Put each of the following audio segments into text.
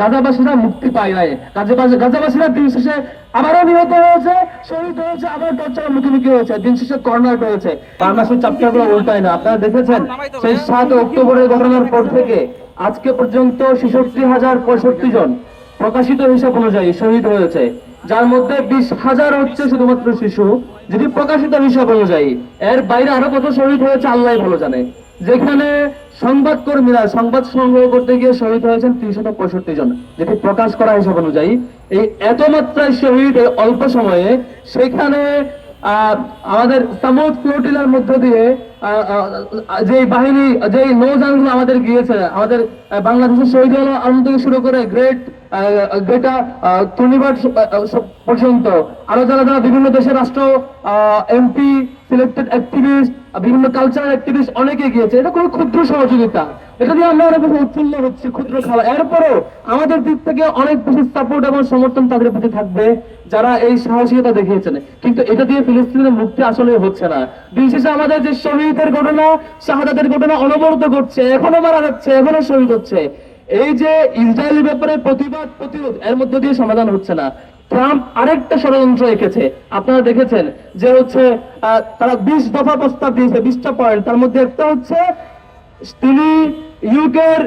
গাজাবাসীরা মুক্তি পায় নাই। গাজাবাসী গাজাবাসীরা দিন শেষে আবারও নিহত হয়েছে, শহীদ হয়েছে, আবার টর্চারের মুখোমুখি হয়েছে। দিন শেষে কর্নার হয়েছে বাংলাদেশের চাপটাগুলো উল্টায় না। আপনারা দেখেছেন, সেই সাত অক্টোবরের ঘটনার পর থেকে আজকে পর্যন্ত ছেষট্টি হাজার পঁয়ষট্টি জন প্রকাশিত হিসাব অনুযায়ী শহীদ হয়েছে। যার মধ্যে বিশ হাজার হচ্ছে শুধুমাত্র শিশু। যদি প্রকাশিত হিসাব অনুযায়ী, এর বাইরে আরও কত শহীদ হয়েছে আল্লাহ ভালো জানে। যেখানে সংবাদ কর্মীরা সংবাদ সংগ্রহ করতে গিয়ে শহীদ হয়েছেন তিনশত পঁয়ষট্টি জন। যেটি প্রকাশ করা হিসাব অনুযায়ী, এই এত মাত্রায় শহীদ অল্প সময়ে, সেখানে আমাদের সামুদ ফ্লোটিলার মধ্য দিয়ে যে বাহিনী যে নৌযানগুলো আমাদের গিয়েছে, আমাদের বাংলাদেশের শহীদ হল আনন্দ থেকে শুরু করে গ্রেট পর্যন্ত। আরও যারা যারা বিভিন্ন দেশের রাষ্ট্র এমপি সিলেক্টেড অ্যাক্টিভিস্ট বিভিন্ন কালচারাল অ্যাক্টিভিস্ট অনেকে গিয়েছে, এটা কোনো ক্ষুদ্র সহযোগিতা। এটা দিয়ে আমরা অনেক হচ্ছি, ক্ষুদ্র খেলা আমাদের দিক থেকে অনেক বেশি সাপোর্ট এবং সমর্থন তাদের প্রতি থাকবে, যারা এই সাহসিকতা দেখিয়েছেন। কিন্তু এটা দিয়ে ফিলিস্তিনের মুক্তি আসলে হচ্ছে না। দিন শেষে আমাদের যে শহীদের ঘটনা, শাহাদাতের ঘটনা অনবরত ঘটছে, এখনও মারা যাচ্ছে, এখনও শহীদ হচ্ছে। এই যে ইসরায়েলের ব্যাপারে প্রতিবাদ, প্রতিরোধ, এর মধ্যে দিয়ে সমাধান হচ্ছে না। ট্রাম্প আরেকটা ষড়যন্ত্র এঁকেছে। আপনারা দেখেছেন যে হচ্ছে তারা বিশ দফা প্রস্তাব দিয়েছে, বিশটা পয়েন্ট তার মধ্যে একটা হচ্ছে, তিনি ইউকের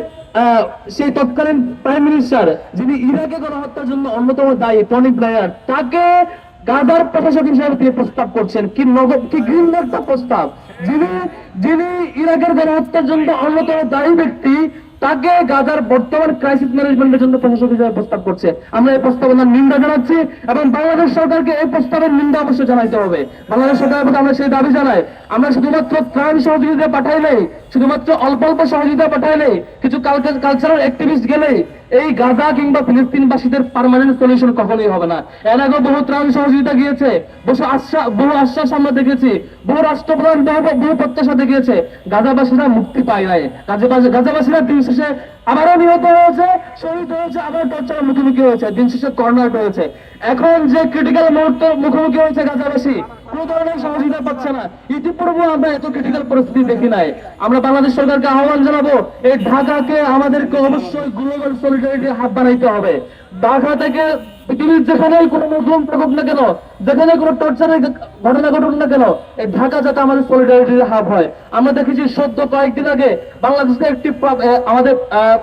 সেই তৎকালীন প্রাইম মিনিস্টার যিনি ইরাকে গণহত্যার জন্য অন্যতম দায়ী, টনি ব্লায়ার, তাকে গাদার প্রশাসক হিসেবে তিনি প্রস্তাব করছেন। কি নগদ কি ঘৃণ্য একটা প্রস্তাব। যিনি যিনি ইরাকের গণহত্যার জন্য অন্যতম দায়ী ব্যক্তি তাকে গাজার বর্তমান ক্রাইসিস ম্যানেজমেন্টের জন্য প্রশাসক হিসেবে প্রস্তাব করছে। আমরা এই প্রস্তাবনার নিন্দা জানাচ্ছি এবং বাংলাদেশ সরকারকে এই প্রস্তাবের নিন্দা অবশ্যই জানাইতে হবে। বাংলাদেশ সরকারের প্রতি আমরা সেই দাবি জানাই। আমরা শুধুমাত্র ত্রাণ সহযোগিতা পাঠাইলেই, শুধুমাত্র অল্প অল্প সহযোগিতা পাঠাইলেই, কিছু কালচারাল অ্যাক্টিভিস্ট গেলেই এই গাজা কিংবা ফিলিস্তিনবাসীদের পার্মানেন্ট সলিউশন কখনোই হবে না। এর আগে বহু ত্রাণ সহযোগিতা গিয়েছে, বহু আশ্বাস বহু আশ্বাস আমরা দেখেছি, বহু রাষ্ট্রপ্রধান বহু বহু প্রত্যাশা দেখিয়েছে, গাজাবাসীরা মুক্তি পায় নাই। গাজাবাসী, গাজাবাসীরা দিন শেষে আবারও নিহত হয়েছে, শহীদ হয়েছে, আবার টর্চারের মুখোমুখি হয়েছে, দিন শেষে কর্নার হয়েছে এখন যে ক্রিটিক্যাল মুহূর্ত মুখোমুখি হয়েছে গাজাবাসী কোনো ধরনের সহযোগিতা পাচ্ছে না। ইতিপূর্বে আমরা এত ক্রিটিক্যাল পরিস্থিতি দেখি নাই। আমরা বাংলাদেশ সরকারকে আহ্বান জানাব, এই ঢাকাকে আমাদেরকে অবশ্যই গ্লোবাল হাব বানাইতে হবে। ঢাকা থেকে পৃথিবীর যেখানে কোনো মুসলিম থাকুক না কেন যেখানে কোনো টর্চারের ঘটনা ঘটুক না কেন, এই ঢাকা যাতে আমাদের সলিডারিটির হাব হয়। আমরা দেখেছি সদ্য কয়েকদিন আগে বাংলাদেশের একটি আমাদের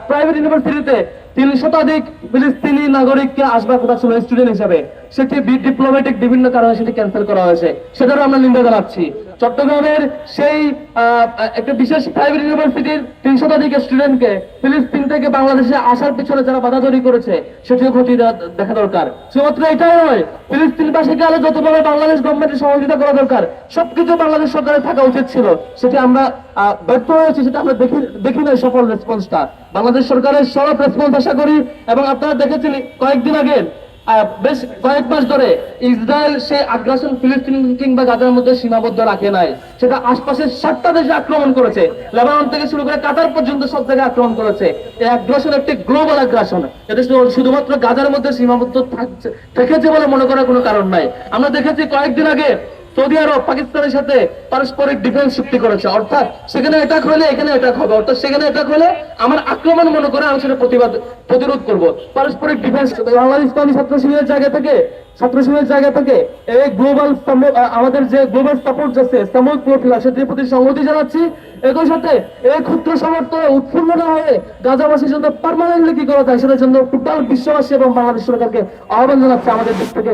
প্রাইভেট ইউনিভার্সিটিতে তিন শতাধিক ফিলিস্তিনি নাগরিককে আসবার কথা ছিল স্টুডেন্ট হিসাবে। সেটি ডিপ্লোম্যাটিক বিভিন্ন কারণে সেটি ক্যান্সেল করা হয়েছে। সেটারও আমরা নিন্দা জানাচ্ছি। চট্টগ্রামের সেই একটা বিশেষ প্রাইভেট ইউনিভার্সিটির তিন শতাধিক স্টুডেন্টকে ফিলিস্তিন থেকে বাংলাদেশে আসার পিছনে যারা বাধা তৈরি করেছে, সেটিও ক্ষতি দেখা দরকার। শুধুমাত্র এটাই নয়, ফিলিস্তিনবাসীকে আরও যতভাবে বাংলাদেশ গভর্নমেন্টের সহযোগিতা করা দরকার, সবকিছু বাংলাদেশ সরকারের থাকা উচিত ছিল। সেটি আমরা ব্যর্থ হয়েছি সেটা আমরা দেখি দেখি নাই সফল রেসপন্সটা বাংলাদেশ সরকারের সরব রেসপন্স আশা করি, এবং আপনারা দেখেছেন কয়েকদিন আগে বেশ কয়েক মাস ধরে ইসরায়েল সে আগ্রাসন ফিলিস্তিন কিংবা গাজার মধ্যে সীমাবদ্ধ রাখে নাই। সেটা আশপাশের সাতটা দেশে আক্রমণ করেছে। লেবানন থেকে শুরু করে কাতার পর্যন্ত সব জায়গায় আক্রমণ করেছে। এই আগ্রাসন একটি গ্লোবাল আগ্রাসন। এটা শুধুমাত্র গাজার মধ্যে সীমাবদ্ধ থাকছে থেকেছে বলে মনে করার কোনো কারণ নাই। আমরা দেখেছি কয়েকদিন আগে সৌদি আরব, পাকিস্তানের সাথে পারস্পরিক ডিফেন্স চুক্তি করেছে। অর্থাৎ সেখানে অ্যাটাক হলে এখানে অ্যাটাক হবে। অর্থাৎ সেখানে অ্যাটাক হলে আমার আক্রমণ মনে করে আমি সেটা প্রতিবাদ, প্রতিরোধ করব। পারস্পরিক ডিফেন্স বাংলাদেশ ইসলামী ছাত্র শিবিরের জায়গা থেকে ছাত্র শিবিরের জায়গা থেকে এই গ্লোবাল আমাদের যে গ্লোবাল সাপোর্ট আছে সাময়িক প্রোফিলা সেটির প্রতি সংহতি জানাচ্ছি। একই সাথে এই ক্ষুদ্র সমর্থনে উৎফুল্ল না হয়ে গাজাবাসীর জন্য পার্মানেন্টলি কি করা যায়, সেটার জন্য টোটাল বিশ্ববাসী এবং বাংলাদেশ সরকারকে আহ্বান জানাচ্ছে আমাদের দিক থেকে।